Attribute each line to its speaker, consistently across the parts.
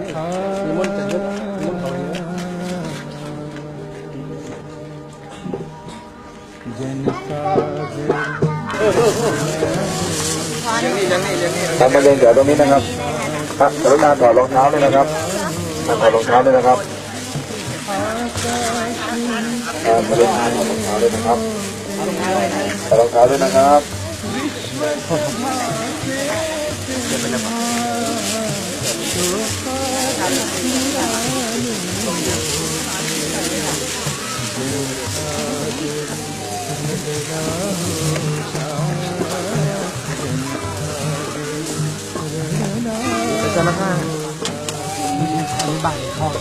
Speaker 1: นิมนต์จะยกนิมนต์เขาเอง
Speaker 2: ยังนี่ยังนี่ยังนี่ทำมาเรียนเดี๋ยวตรงนี้นะครับครับกรุณาถอดรองเท้าด้วยนะครับถอดรองเท้าด้วยนะครับครับกรุณาถอดรองเท้าด้วยนะครับถอดรองเท้าด้วยนะครับ
Speaker 1: จะมาห้างมีบังห้อง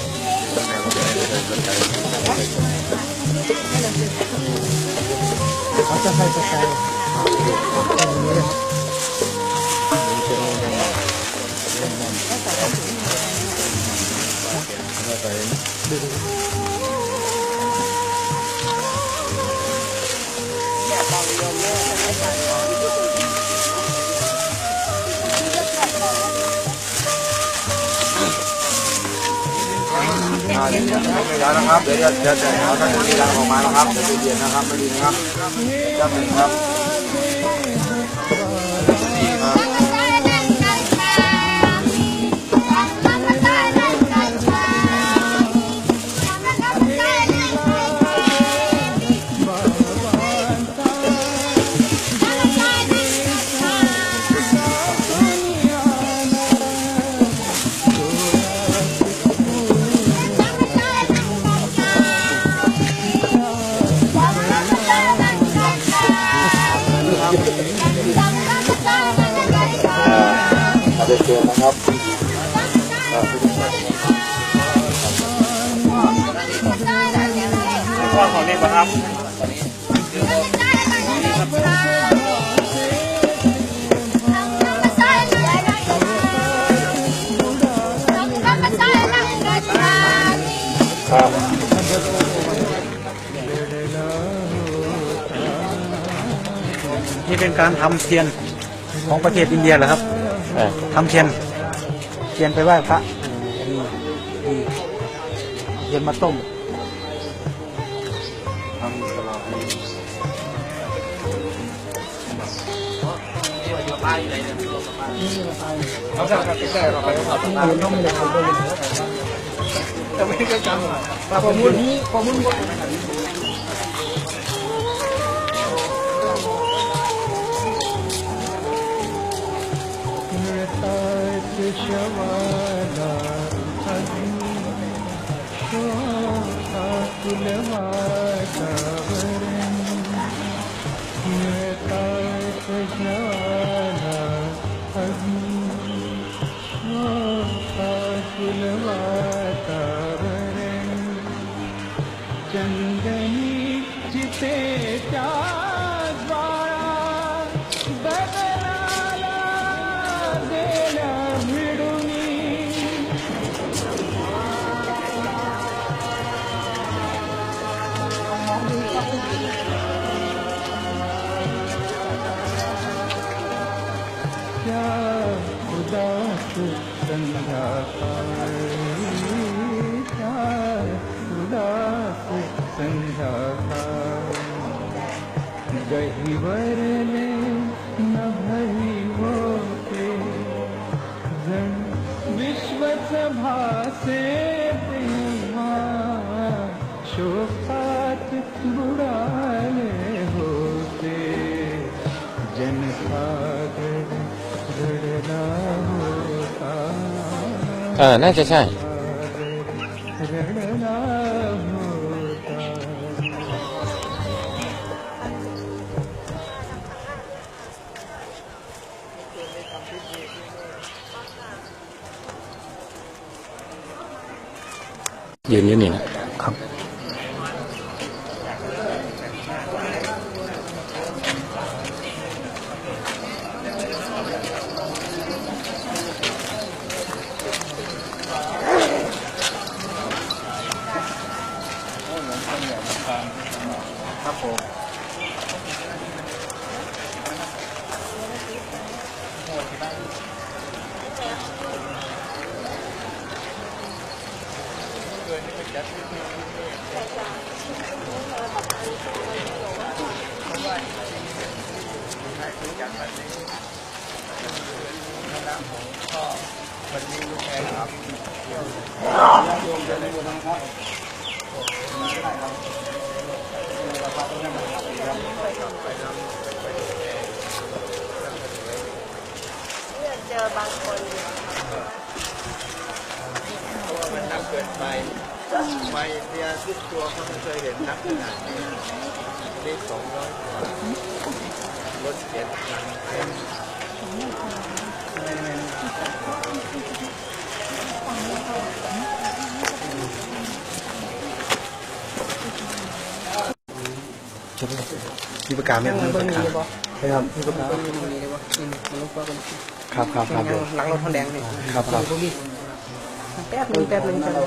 Speaker 1: เขาจะให้กระจายอย่างนี้เลยครับ
Speaker 2: แล้วนะครับ เดี๋ยวจะจะจะเอาท่านที่ลาออกมานะครับ เดี๋ยวจะเย็นนะครับไม่ดีนะครับจะหนึ่งครับ เรียกว่าครับครับ
Speaker 1: นี่เป็นการทำเทียนของประเทศอินเดียเหรอครับทำเทียนเทียนไปไหว้พระดีดีเทียนมาต้ม
Speaker 2: ทำตลอด
Speaker 1: เขาจะติดแต่เราไปเขาต้องการต้องมีความรู้แต่ไม่ได้จำปลาประมุ่นนี้ประมุ่น
Speaker 3: ว่าชวาลาอันโชคาคุณวา
Speaker 4: เออ น่าจะใช่
Speaker 3: रडला होता
Speaker 4: ยืนอยู่นี่นะ
Speaker 5: เพราะว่า
Speaker 6: มันนักเกินไปไปเรียร์ทตัวเขาไม่เคยเห็นนักขนาดนี้ได้สองร้อยรถเจ็ดคันเต็ม
Speaker 7: ที่ประกาศไม่ต้องประกาศ ครับก็มี
Speaker 8: ตรงนี้
Speaker 6: เลยว่าเป็นกว่ากันครับครับครับหลังรถทองแดงนี่ครับครับพวกนี้แป๊บนึงแป๊บนึงครับ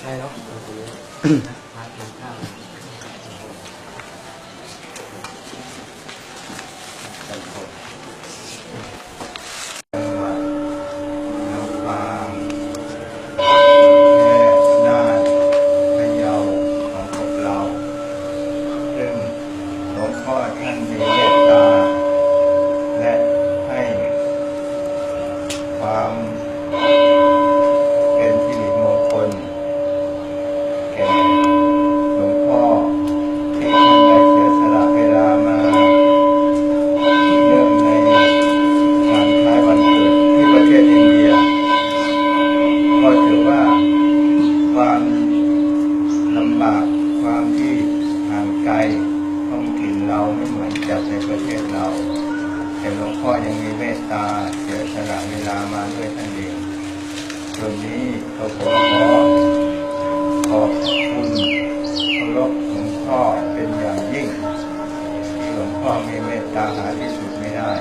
Speaker 6: ใช่แล้ว ที่สุดไม่ได้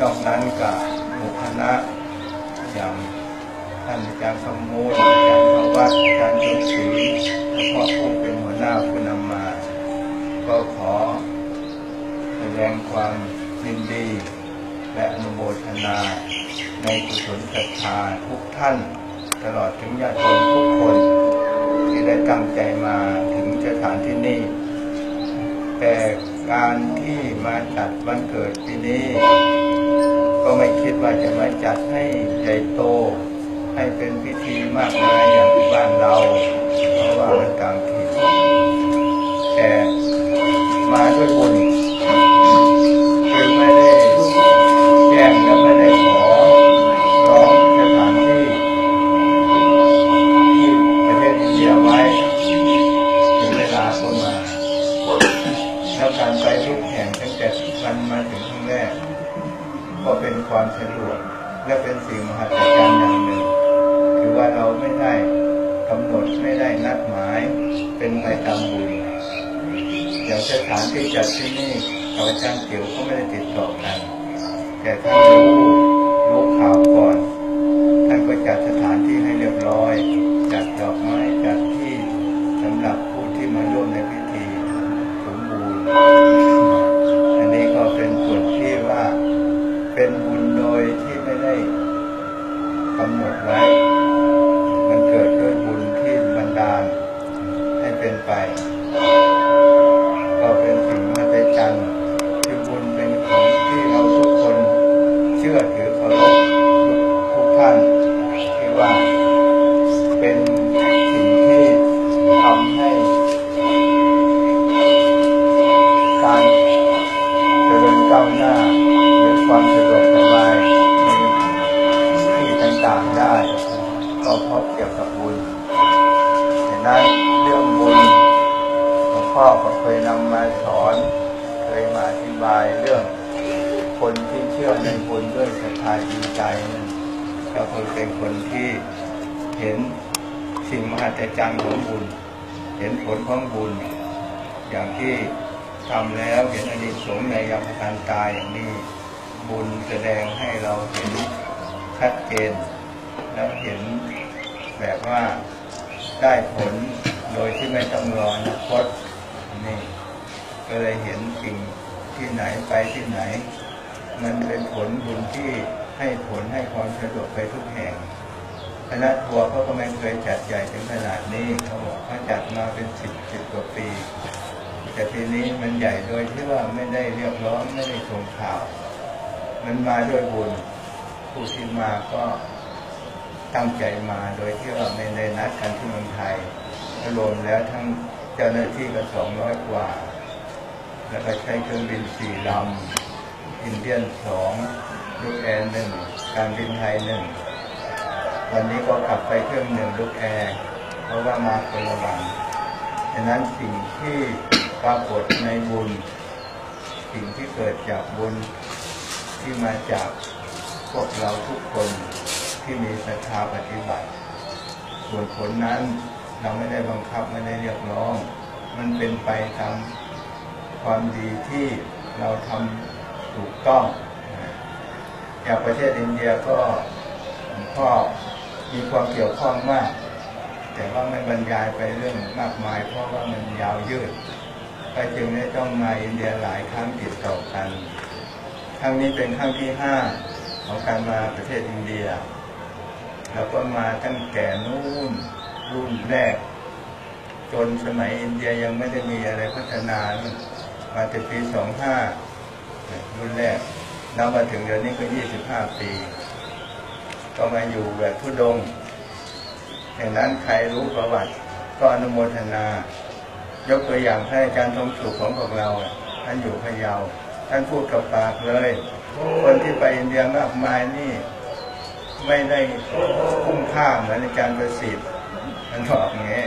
Speaker 6: นอกนั้นกับหมู่คณะอย่างท่านอาจารย์สมมูลอาจารย์พวัตอาจารย์ดุสีแล้วก็ผู้เป็นหัวหน้าผู้นำมา ก็ขอแสดงความยินดี และอนุโมทนา ในกุศลศรัทธาทุกท่าน ตลอดถึงญาติโยมทุกคน ที่ได้ตั้งใจมาถึงสถานที่นี้แต่ การที่มาจัดวันเกิดที่นี้ ก็ไม่คิดว่าจะมาจัดให้ใหญ่โต ให้เป็นพิธีมากมายอย่างที่บ้านเรา เพราะว่ามันต่างถิ่นแต่มาด้วยบุญ Kalau 面 คตนี่ก็เลยเห็นสิ่งที่ไหนไปที่ไหน มันเป็นผลบุญที่ให้ผลให้ความสะดวกไปทุกแห่งคณะทัวร์เขาก็ไม่เคยจัดใหญ่ถึงขนาดนี้เขาบอกเขาจัดมาเป็นสิบสิบกว่าปี แต่ทีนี้มันใหญ่โดยที่ว่าไม่ได้เรียกร้องไม่ได้ส่งข่าว มันมาด้วยบุญผู้ที่มาก็ตั้งใจมาโดยที่ว่าไม่ได้นัดกันที่เมืองไทยรวมแล้วทั้ง เจ้าหน้าที่ก็สองร้อยกว่า แล้วก็ใช้เครื่องบินสี่ลำอินเดียนสองลูกแอร์หนึ่งการบินไทยหนึ่งวันนี้ก็กลับไปเครื่องหนึ่งลูกแอร์เพราะว่ามาคนละวันดังนั้นสิ่งที่ปรากฏในบุญ สิ่งที่เกิดจากบุญที่มาจากพวกเราทุกคนที่มีศรัทธาปฏิบัติ ส่วนผลนั้น เราไม่ได้บังคับไม่ได้เรียกร้อง มันเป็นไปตามความดีที่เราทำถูกต้องอย่างประเทศอินเดียก็พ่อมีความเกี่ยวข้องมาก แต่ว่าไม่บรรยายไปเรื่องมากมาย เพราะว่ามันยาวยืดก็จึงได้ต้องมาอินเดียหลายครั้งติดต่อกันครั้งนี้เป็นครั้งที่ห้าของการมาประเทศอินเดีย แล้วก็มาตั้งแต่นู่น รุ่นแรก จนสมัยอินเดียยังไม่ได้มีอะไรพัฒนานมาแต่ปีสองห้ารุ่นแรกแล้วมาถึงเดี๋ยวนี้ก็ยี่สิบห้าปี ก็มาอยู่แบบทุดงค์ดังนั้นใครรู้ประวัติ ก็อนุโมทนา ยกตัวอย่างให้อาจารย์ทงสุขของพวกเราท่านอยู่พะเยาท่านพูดกับปากเลย คนที่ไปอินเดียมากมายนี่ ไม่ได้คุ้มค่าเหมือนอาจารย์ประสิทธิ์ ท่านบอกอย่างนี้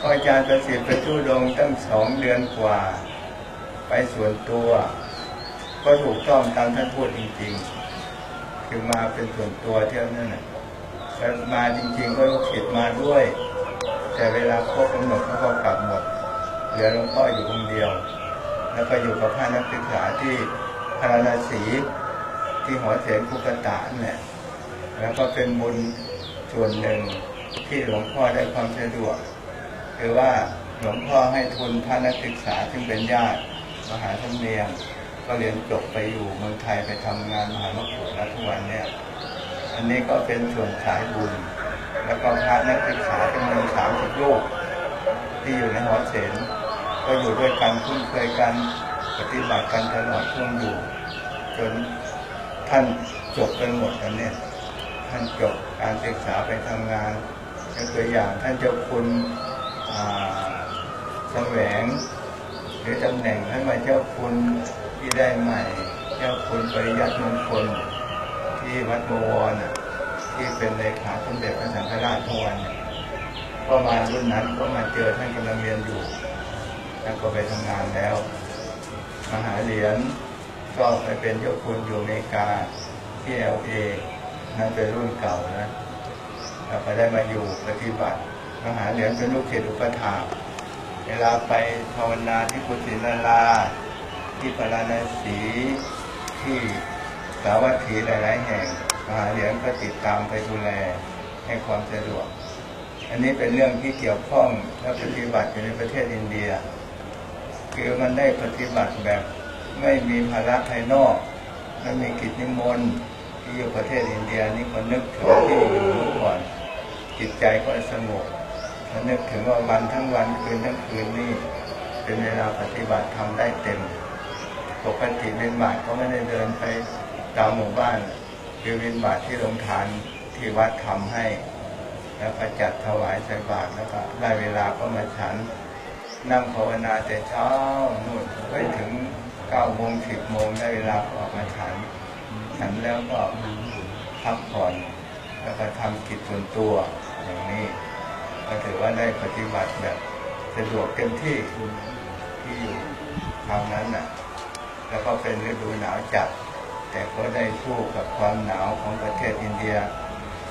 Speaker 6: พราะอาจารย์ประสิทธิ์ไปทุดงตั้งสองเดือนกว่า ไปส่วนตัว ก็ถูกต้องตามท่านพูดจริง ๆ คือมาเป็นส่วนตัวเที่ยวนั่นน่ะแล้วมาจริง ๆ ก็ลูกศิษย์มาด้วย แต่เวลาครบกำหนดเขาก็กลับหมด เหลือหลวงพ่ออยู่คนเดียว แล้วก็อยู่กับพระนักศึกษาที่พาราสีที่หอเสนคุกตะนั่นแหละแล้วก็เป็นบุญส่วนหนึ่ง ที่หลวงพ่อได้ความสะดวกคือว่าหลวงพ่อให้ทุนพระนักศึกษาซึ่งเป็นญาติมหาธรรมเนียมก็เรียนจบไปอยู่เมืองไทยไปทำงานมหามกุฏแล้วทุกวันเนี่ย อันนี้ก็เป็นส่วนสายบุญ แล้วก็พระนักศึกษาจำนวนสามสิบรูปที่อยู่ในหอเสนก็อยู่ด้วยกันคุ้นเคยกันปฏิบัติกันตลอดช่วงอยู่ จนท่านจบกันหมดกันเนี่ย ท่านจบการศึกษาไปทำงาน ยกตัวอย่างท่านเจ้าคุณแสวงหรือตำแหน่งท่านมาเจ้าคุณที่ได้ใหม่ เจ้าคุณปริยัติมงคลที่วัดบวรน่ะที่เป็นเลขาสมเด็จพระสังฆราชทวนเนี่ยก็มารุ่นนั้นก็มาเจอท่านกำลังเรียนอยู่ท่านก็ไปทำงานแล้ว มหาเหรียญก็ไปเป็นเจ้าคุณอยู่อเมริกาที่เอลเอนั่นเป็นรุ่นเก่านะ แล้วก็ได้มาอยู่ปฏิบัติมหาเหรียญเป็นลูกศิษย์อุปถากเวลาไปภาวนาที่กุฏินาราที่พาราณสีที่สาวัตถีหลาย ๆ แห่งมหาเหรียญก็ติดตามไปดูแลให้ความสะดวก อันนี้เป็นเรื่องที่เกี่ยวข้องและปฏิบัติอยู่ในประเทศอินเดีย คือมันได้ปฏิบัติแบบไม่มีภาระภายนอกไม่มีกิจนิมนต์ ที่อยู่ประเทศอินเดียนี่ก็นึกถึงที่อยู่เมื่อก่อนจิตใจก็สงบแล้วนึกถึงว่าวันทั้งวันคืนทั้งคืนนี่เป็นเวลาปฏิบัติทำได้เต็ม ปกติเป็นบาทก็ไม่ได้เดินไปตามหมู่บ้านคือเป็นบาทที่โรงทานที่วัดทำให้ แล้วก็จัดถวายใส่บาตรแล้วก็ได้เวลาก็มาฉัน นั่งภาวนาแต่เช้านู่นไปถึงเก้าโมงสิบโมงได้เวลาออกมาฉัน ฉันแล้วก็พักผ่อน แล้วก็ทำกิจส่วนตัวอย่างนี้ก็ถือว่าได้ปฏิบัติแบบสะดวกเต็มที่ที่อยู่ทางนั้นน่ะ แล้วก็เป็นฤดูหนาวจัด แต่ก็ได้คู่กับความหนาวของประเทศอินเดีย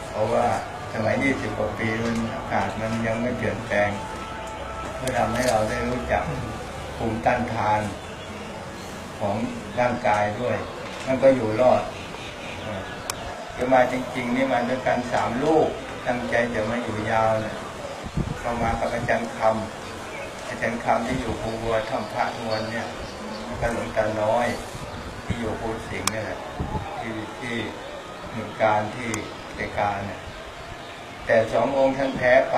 Speaker 6: เพราะว่าสมัย 20 กว่าปีมันอากาศมันยังไม่เปลี่ยนแปลงเพื่อทำให้เราได้รู้จักภูมิต้านทานของร่างกายด้วย มันก็อยู่รอดเออจะมาจริง ๆ นี่มาด้วยกันสามลูก ตั้งใจจะมาอยู่ยาวเนี่ยเข้ามากับอาจารย์คำอาจารย์คำที่อยู่ภูวัวถ้ำพระนวลเนี่ยกท่านหลวงตาน้อย ที่อยู่ภูสิงห์เนี่ยที่ที่เมืองการที่เกการเนี่ยแต่สององค์ท่านแพ้ไป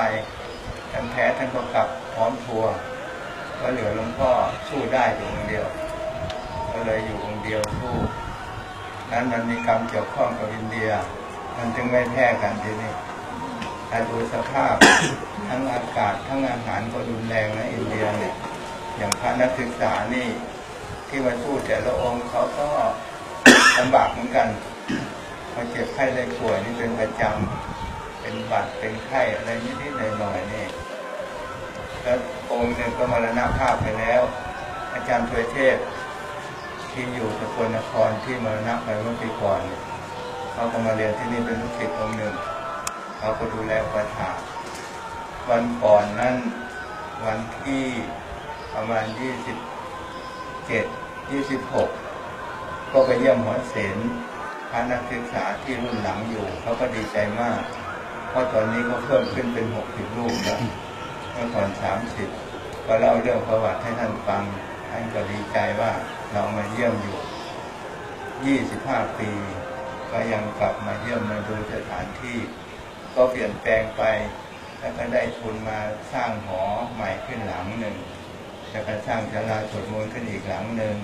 Speaker 6: ท่านแพ้ท่านก็กลับพร้อมทัวร์ก็เหลือหลวงพ่อสู้ได้อยู่องค์เดียว ก็เลยอยู่องค์เดียวสู้ นั้นมันมีกรรมเกี่ยวข้องกับอินเดีย มันจึงไม่แพ้กันทีนี้ถ้าดูสภาพทั้งอากาศทั้งอาหารก็รุนแรงนะอินเดียเนี่ยอย่างพระนักศึกษานี่ที่มาสู้แต่ละองค์เขาก็ลำบากเหมือนกันพอเจ็บไข้ได้ป่วยนี่เป็นประจำเป็นบัดเป็นไข้อะไรนิดๆหน่อยๆนี่แล้วองค์หนึ่งก็มรณภาพไปแล้ว อาจารย์ถวยเทพ ที่อยู่สกลนครที่มรณะไปเมื่อปีก่อนเนี่ยเขาก็มาเรียนที่นี่เป็นลูกศิษย์องค์หนึ่งเขาก็ดูแลประถาวันก่อนนั้นวันที่ประมาณยี่สิบเจ็ดยี่สิบหกก็ไปเยี่ยมหัวเสนพระนักศึกษาที่รุ่นหลังอยู่เขาก็ดีใจมาก เพราะตอนนี้ก็เพิ่มขึ้นเป็นหกสิบรูปแล้วเมื่อก่อนสามสิบก็เล่าเรื่องประวัติให้ท่านฟัง ท่านก็ดีใจว่าเรามาเยี่ยมอยู่ 25 ปี ก็ยังกลับมาเยี่ยมมาดูสถานที่ ก็เปลี่ยนแปลงไป แล้วก็ได้ทุนมาสร้างหอใหม่ขึ้นหลังหนึ่งแล้วก็สร้างศาลาสวดมนต์ขึ้นอีกหลังหนึ่ง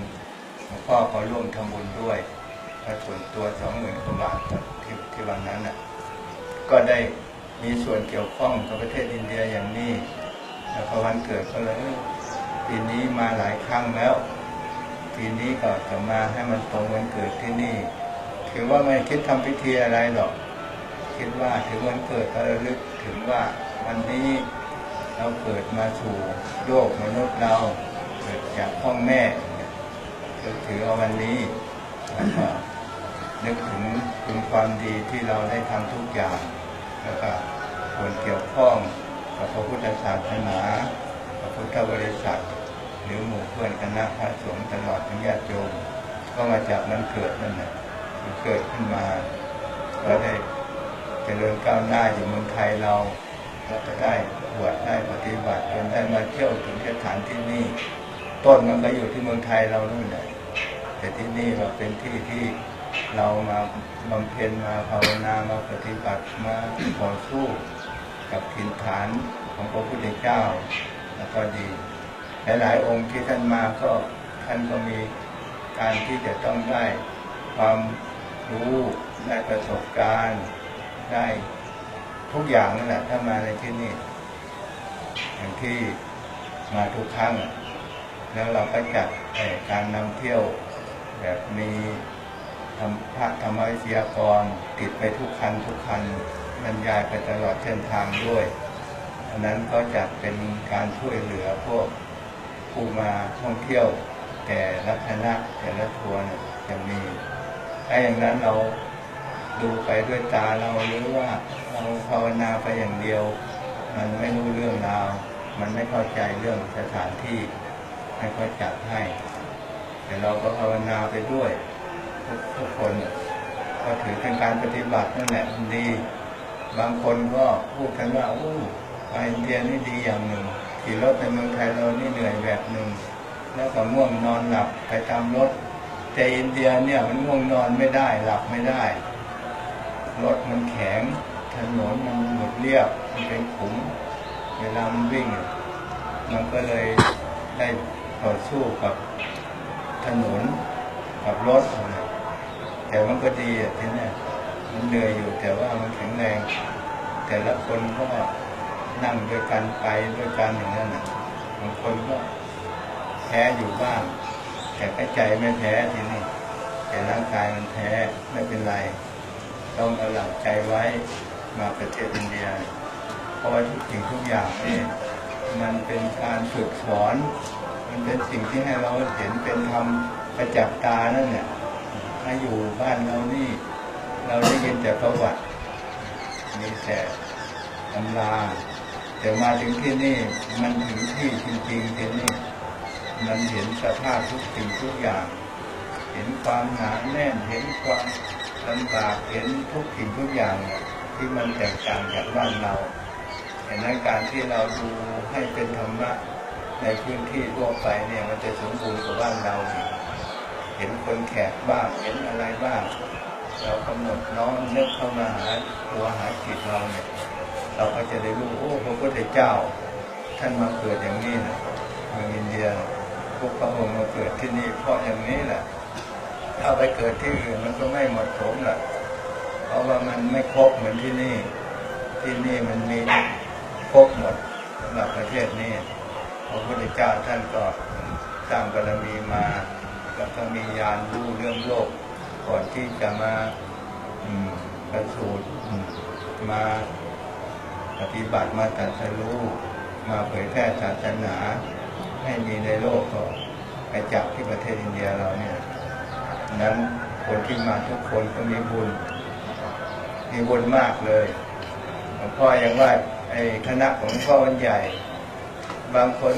Speaker 6: หลวงพ่อก็ร่วมทำบุญด้วยก็ส่วนตัวสองหมื่นกว่าบาทที่ที่วันนั้นน่ะ ก็ได้มีส่วนเกี่ยวข้องกับประเทศอินเดียอย่างนี้ แล้วพอวันเกิดก็เลย ปีนี้มาหลายครั้งแล้ว ปีนี้ก็จะมาให้มันตรงวันเกิดที่นี่ ถือว่าไม่คิดทำพิธีอะไรหรอก คิดว่าถึงวันเกิดก็ระลึกถึงว่าวันนี้เราเกิดมาสู่โลกมนุษย์เราเกิดจากพ่อแม่ก็ถือเอาวันนี้แล้วก็นึกถึงคุณความดีที่เราได้ทำทุกอย่าง แล้วก็ควรเกี่ยวข้องกับพระพุทธศาสนาพระพุทธบริษัท หรือหมู่เพื่อนคณะพระสงฆ์ตลอดทั้งญาติโยมก็มาจากนั้นเกิดนั่นแหละเกิดขึ้นมาก็ได้เจริญก้าวหน้าอยู่เมืองไทยเราเราก็ได้บวชได้ปฏิบัติจนได้มาเที่ยวถึงสถานที่นี่ต้นมันก็อยู่ที่เมืองไทยเรานู่นแหละแต่ที่นี่เราเป็นที่ที่เรามาบำเพ็ญมาภาวนามาปฏิบัติมาต่อสู้กับถิ่นฐานของพระพุทธเจ้าแล้วก็ดี หลายๆองค์ที่ท่านมาก็ท่านก็มีการที่จะต้องได้ความรู้ได้ประสบการณ์ได้ทุกอย่างนั่นแหละถ้ามาในที่นี่อย่างที่มาทุกครั้ง แล้วเราก็จัดการนำเที่ยวแบบมีธรรมพระธรรมวิทยากรติดไปทุกคันทุกคันบรรยายไปตลอดเส้นทางด้วยอันนั้นก็จัดเป็นการช่วยเหลือพวก ผู้มาท่องเที่ยว แต่ละคณะแต่ละทัวร์เนี่ยจะมีถ้าอย่างนั้นเราดูไปด้วยตาเราหรือว่าเราภาวนาไปอย่างเดียว มันไม่รู้เรื่องราว มันไม่เข้าใจเรื่องสถานที่ให้เขาจัดให้ แต่เราก็ภาวนาไปด้วย ทุกทุกคนก็ถือเป็นการปฏิบัตินั่นแหละมันดี บางคนก็พูดกันว่าโอ้ไปอินเดียนี่ดีอย่างหนึ่ง ขี่รถในเมืองไทยเรานี่เหนื่อยแบบหนึ่ง แล้วก็ง่วงนอนหลับไปตามรถ แต่อินเดียเนี่ยมันง่วงนอนไม่ได้หลับไม่ได้ รถมันแข็ง ถนนมันหมดเรียบมันเป็นขุมเวลามันวิ่ง มันก็เลยได้ต่อสู้กับถนนกับรถอะแต่มันก็ดีอะที่เนี่ยมันเหนื่อยอยู่แต่ว่ามันแข็งแรง แต่ละคนก็ นั่งด้วยกันไปด้วยกันอย่างนั้นน่ะบางคนก็แพ้อยู่บ้าง แต่ใจไม่แพ้ทีนี่แต่ร่างกายมันแพ้ไม่เป็นไร ต้องเอาหลักใจไว้มาประเทศอินเดีย เพราะว่าทุกสิ่งทุกอย่างนี่มันเป็นการฝึกสอน มันเป็นสิ่งที่ให้เราเห็นเป็นธรรมประจักษ์ตานั่นเนี่ยถ้าอยู่บ้านเรานี่ เราได้ยินแต่ประวัติมีแต่ตำรา แต่มาถึงที่นี่มันถึงที่จริงๆที่นี่มันเห็นสภาพทุกสิ่งทุกอย่าง เห็นความหนาแน่นเห็นความลำบากเห็นทุกสิ่งทุกอย่างที่มันแตกต่างจากบ้านเราเห็นการที่เราดูให้เป็นธรรมะในพื้นที่ทั่วไปเนี่ยมันจะสมบูรณ์กว่าบ้านเราอีกห็นคนแขกบ้างเห็นอะไรบ้าง เรากำหนดน้อมนึกเข้ามาหาตัวหาจิตเราเนี่ย เราก็จะได้รู้โอ้พระพุทธเจ้า ท่านมาเกิดอย่างนี้นะเมืองอินเดียนะพวกพระองค์มาเกิดที่นี่เพราะอย่างนี้แหละถ้าไปเกิดที่อื่นมันก็ไม่เหมาะสมล่ะเพราะว่ามันไม่ครบเหมือนที่นี่ ที่นี่มันมีครบหมดสำหรับประเทศนี้พระพุทธเจ้าท่านก็สร้างบารมีมาแล้วก็มีญาณรู้เรื่องโลก ก่อนที่จะมาประสูติอืมมา ปฏิบัติมาตรัสรู้มาเผยแพร่ศาสนา ให้มีในโลกก็ไปจากที่ประเทศอินเดียเราเนี่ยนั้นคนที่มาทุกคนก็มีบุญ มีบุญมากเลยหลวงพ่อยังว่าไอ้คณะของพ่อวันใหญ่ บางคน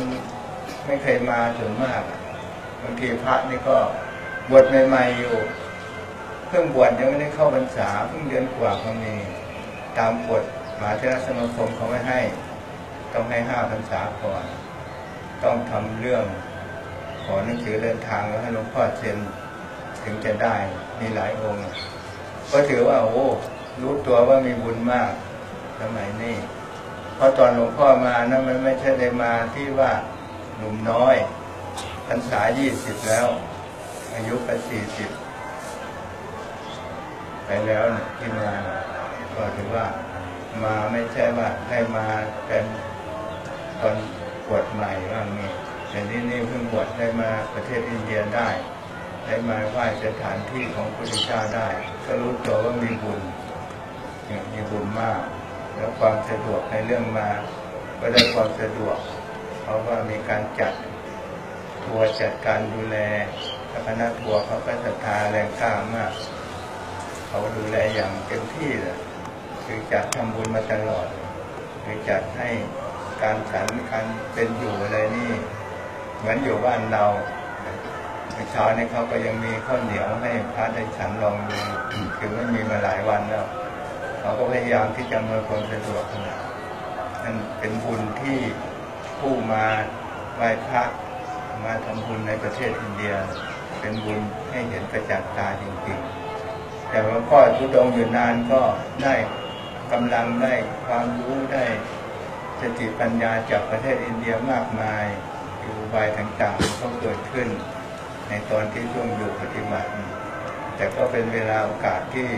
Speaker 6: ไม่เคยมาส่วนมากบางทีพระนี่ก็บวชใหม่ๆอยู่เพิ่งบวชยังไม่ได้เข้าพรรษาเพิ่งเดือนกว่าก็มีตามกฎ มหาเทรสมาคมเขาไม่ให้ ต้องให้ห้าพรรษาก่อน ต้องทำเรื่องขอหนังสือเดินทางแล้วให้หลวงพ่อเซ็นถึงจะได้มีหลายองค์ก็ถือว่าโอ้รู้ตัวว่ามีบุญมากสมัยนี้เพราะตอนหลวงพ่อมานะมันไม่ใช่ได้มาที่ว่าหนุ่มน้อยพรรษายี่สิบแล้ว อายุก็สี่สิบไปแล้วเนี่ยที่มาก็ถือว่า มาไม่ใช่ว่าได้มาเป็นตอนบวชใหม่ว่างี้แต่ที่นี่เพิ่งบวชได้มาประเทศอินเดียได้ ได้มาไหว้สถานที่ของพระพุทธเจ้าได้ ก็รู้ตัวว่ามีบุญมีบุญมาก แล้วความสะดวกในเรื่องมาก็ได้ความสะดวก เพราะว่ามีการจัดทัวร์จัดการดูแลแคณะทัวร์เขาก็ศรัทธาแรงกล้ามาก เขาดูแลอย่างเต็มที่เลย คือจัดทำบุญมาตลอด คือจัดให้การฉันการเป็นอยู่อะไรนี่ เหมือนอยู่บ้านเราเช้านี้เขาก็ยังมีข้าวเหนียวให้พระได้ฉันลองดูคือไม่มีมาหลายวันแล้วเขาก็พยายามที่จะมาความสะดวกนะนั่นเป็นบุญที่ผู้มาไหว้พระมาทำบุญในประเทศอินเดีย เป็นบุญให้เห็นประจักษ์ตาจริงๆ แต่ว่าพ่อทุดงอยู่นานก็ได้ กำลังได้ความรู้ได้สติปัญญาจากประเทศอินเดียมากมายอุบายต่างๆก็เกิดขึ้น ในตอนที่ช่วงอยู่ปฏิบัติ แต่ก็เป็นเวลาโอกาสที่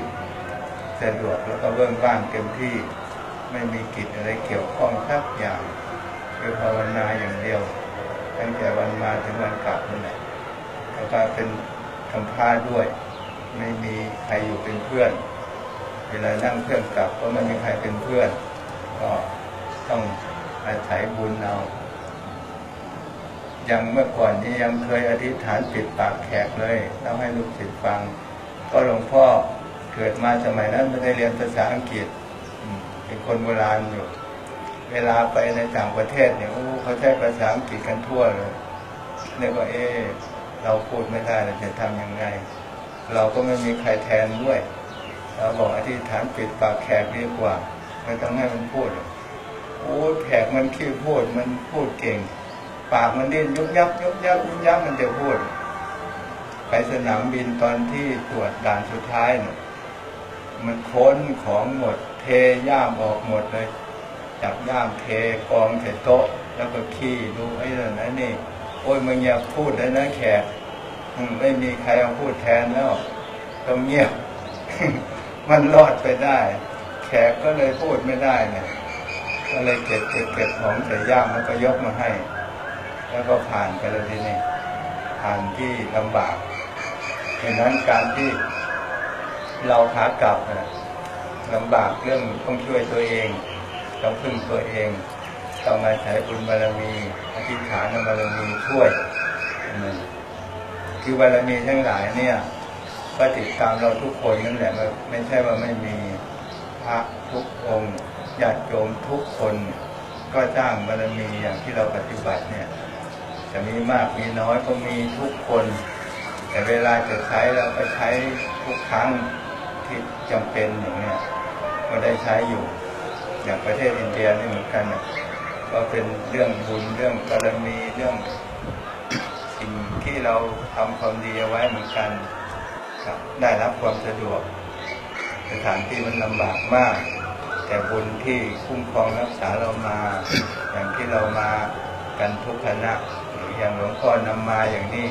Speaker 6: สะดวกแล้วก็เบื้องว่างเต็มที่ไม่มีกิจอะไรเกี่ยวข้องสักอย่างคือภาวนาอย่างเดียว ตั้งแต่วันมาถึงวันกลับนั่นแหละแล้วก็เป็นทำพาด้วย ไม่มีใครอยู่เป็นเพื่อน เวลานั่งเครื่องกลับก็ไม่มีใครเป็นเพื่อน ก็ต้องอาศัยบุญเอายังเมื่อก่อนนี้ยังเคยอธิษฐานปิดปากแขกเลยต้องให้ลูกศิษย์ฟัง ก็หลวงพ่อเกิดมาสมัยนั้นไม่ได้เรียนภาษาอังกฤษเป็นคนโบราณอยู่ เวลาไปในต่างประเทศเนี่ยเขาใช้ภาษาอังกฤษกันทั่วเลยเนี่ยก็เออเราพูดไม่ได้เราจะทำยังไง เราก็ไม่มีใครแทนด้วย เราบอกอธิษฐานปิดปากแขกดีกว่าไม่ต้องให้มันพูดโอ้แขกมันขี้พูดมันพูดเก่ง ปากมันดิ้นยุบยับยุบยับยุบยับมันจะพูด ไปสนามบินตอนที่ตรวจด่านสุดท้ายเนี่ยมันค้นของหมด เทย่ามออกหมดเลยจับย่ามเทกองใส่โต๊ะ แล้วก็ขี้ดูไอ้นั่นไอ้นี่ โอ้ยมึงอย่าพูดเลยนะแขกไม่มีใครเอาพูดแทนแล้วต้องเงียบ มันรอดไปได้ แขกก็เลยพูดไม่ได้เนี่ยก็เลยเก็บเก็บเก็บของใส่ย่ามแล้วก็ยกมาให้ แล้วก็ผ่านไปแล้วทีนี้ผ่านที่ลำบากดังนั้นการที่เราขากลับน่ะลำบากเรื่องต้องช่วยตัวเองต้องพึ่งตัวเองต้องมาใช้บุญบารมีอธิษฐานบารมีช่วยคือบารมีทั้งหลายเนี่ย ก็ติดตามเราทุกคนนั่นแหละไม่ใช่ว่าไม่มีพระทุกองค์ญาติโยมทุกคน ก็สร้างบารมีอย่างที่เราปฏิบัติเนี่ยจะมีมากมีน้อยก็มีทุกคน แต่เวลาจะใช้เราก็ใช้ทุกครั้งที่จำเป็นอย่างเนี้ยก็ได้ใช้อยู่ อย่างประเทศอินเดียนี่เหมือนกันนะก็เป็นเรื่องบุญเรื่องบารมีเรื่องสิ่งที่เราทำความดีเอาไว้เหมือนกัน ได้รับความสะดวก สถานที่มันลำบากมาก แต่บุญที่คุ้มครองรักษาเรามา อย่างที่เรามากันทุกคณะหรืออย่างหลวงพ่อนำมาอย่างนี้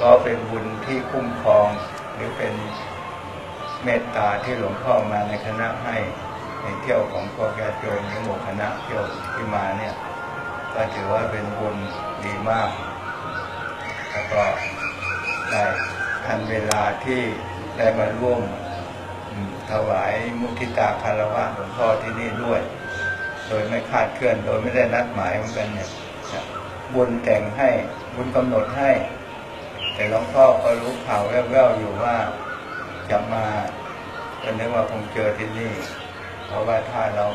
Speaker 6: ก็เป็นบุญที่คุ้มครอง หรือเป็นเมตตาที่หลวงพ่อมาในคณะให้ในเที่ยวของพวกญาติโยมหรือหมู่คณะเที่ยวที่มาเนี่ยก็ถือว่าเป็นบุญดีมาก แล้วก็ได้ ทันเวลาที่ได้มาร่วมถวายมุทิตาคารวะหลวงพ่อที่นี่ด้วย โดยไม่คาดเคลื่อน โดยไม่ได้นัดหมายเหมือนกันเนี่ยบุญแต่งให้บุญกำหนดให้ แต่หลวงพ่อก็รู้ข่าวแว่วๆอยู่ว่าจะมาก็นึกว่าคงเจอที่นี่ เพราะว่าถ้าเรา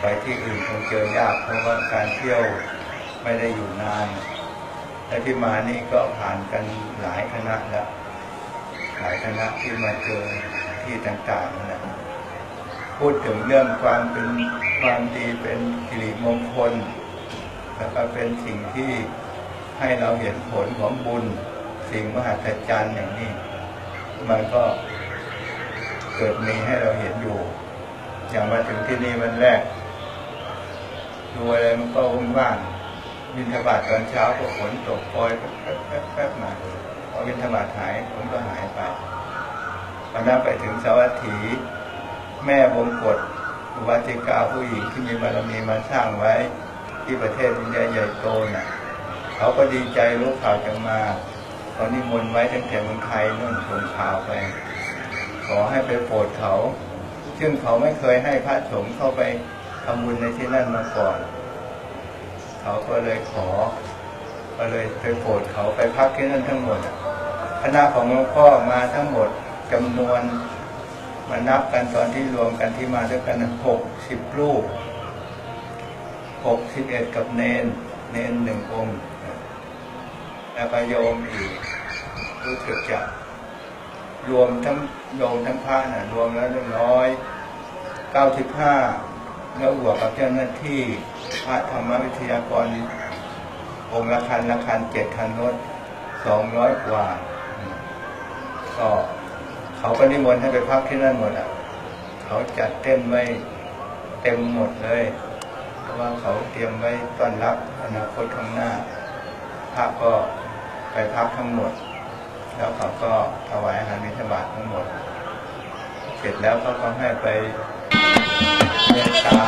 Speaker 6: ไปที่อื่นคงเจอยาก เพราะว่าการเที่ยวไม่ได้อยู่นานและที่มานี่ก็ผ่านกันหลายคณะแล้ว หลายคณะที่มาเจอที่ต่างๆนะพูดถึงเรื่องความเป็นความดีเป็นสิริมงคล แล้วก็เป็นสิ่งที่ให้เราเห็นผลของบุญ สิ่งมหัศจรรย์อย่างนี้ มันก็เกิดมีให้เราเห็นอยู่ อย่างมาถึงที่นี่วันแรก ดูอะไรมันก็ว่างๆบินทบาทตอนเช้าก็ฝนตกปล่อยแป๊บๆมาพ อบินทบาทหายฝนก็หายไปวันนั้นไปถึงสวัสถีแม่บงกฎอุบาสิกาผู้หญิงที่มีบารมีมาสร้างไว้ที่ประเทศอินเดียใหญ่โตน่ะเขาก็ดีใจรู้ข่าวจังมาเขานิมนต์ไว้ตั้งแต่เมืองไทยนู่นส่งข่าวไป ขอให้ไปโปรดเขา ซึ่งเขาไม่เคยให้พระสงฆ์เข้าไปทำบุญในที่นั่นมาก่อน เขาก็เลยขอ ก็เลยไปโปรดเขาไปพักที่นั่นทั้งหมดอะ คณะของหลวงพ่อมาทั้งหมดจำนวนมานับกันตอนที่รวมกันที่มาด้วยกันหกสิบรูปหกสิบเอ็ดกับเนน เนนหนึ่งองค์ แล้วก็โยมอีกรู้สึกจะรวมทั้งโยมทั้งพระนะรวมแล้วหนึ่งร้อยเก้าสิบห้าแล้วบวกับเจ้าหน้าที่พระธรรมวิทยากรองค์ละคันละคันเจ็ดคันรถสองร้อยกว่า ก็เขาก็นิมนต์ให้ไปพักที่นั่นหมดอะ เขาจัดเต้นไว้เต็มหมดเลยเพราะว่าเขาเตรียมไว้ต้อนรับอนาคตข้างหน้าพระก็ไปพักทั้งหมด แล้วเขาก็ถวายอาหารมิถบาททั้งหมด เสร็จแล้วเขาก็ให้ไปเมตตา